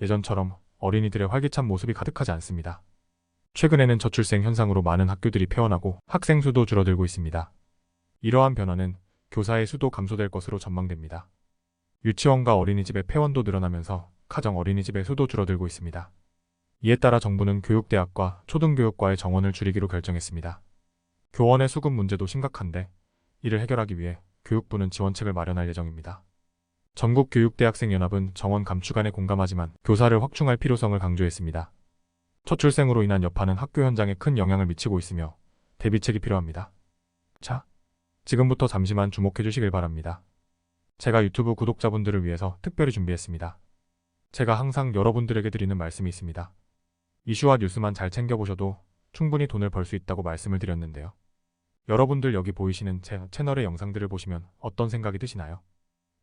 예전처럼 어린이들의 활기찬 모습이 가득하지 않습니다. 최근에는 저출생 현상으로 많은 학교들이 폐원하고 학생 수도 줄어들고 있습니다. 이러한 변화는 교사의 수도 감소될 것으로 전망됩니다. 유치원과 어린이집의 폐원도 늘어나면서 가정 어린이집의 수도 줄어들고 있습니다. 이에 따라 정부는 교육대학과 초등교육과의 정원을 줄이기로 결정했습니다. 교원의 수급 문제도 심각한데 이를 해결하기 위해 교육부는 지원책을 마련할 예정입니다. 전국교육대학생연합은 정원 감축안에 공감하지만 교사를 확충할 필요성을 강조했습니다. 첫 출생으로 인한 여파는 학교 현장에 큰 영향을 미치고 있으며 대비책이 필요합니다. 자, 지금부터 잠시만 주목해 주시길 바랍니다. 제가 유튜브 구독자분들을 위해서 특별히 준비했습니다. 제가 항상 여러분들에게 드리는 말씀이 있습니다. 이슈와 뉴스만 잘 챙겨보셔도 충분히 돈을 벌 수 있다고 말씀을 드렸는데요. 여러분들 여기 보이시는 제 채널의 영상들을 보시면 어떤 생각이 드시나요?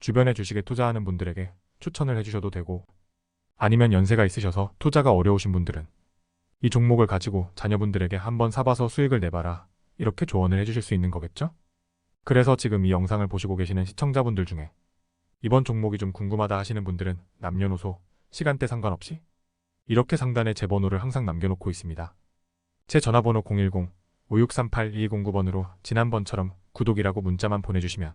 주변에 주식에 투자하는 분들에게 추천을 해주셔도 되고 아니면 연세가 있으셔서 투자가 어려우신 분들은 이 종목을 가지고 자녀분들에게 한번 사봐서 수익을 내봐라 이렇게 조언을 해주실 수 있는 거겠죠? 그래서 지금 이 영상을 보시고 계시는 시청자분들 중에 이번 종목이 좀 궁금하다 하시는 분들은 남녀노소, 시간대 상관없이 이렇게 상단에 제 번호를 항상 남겨놓고 있습니다. 제 전화번호 010-5638-2209번으로 지난번처럼 구독이라고 문자만 보내주시면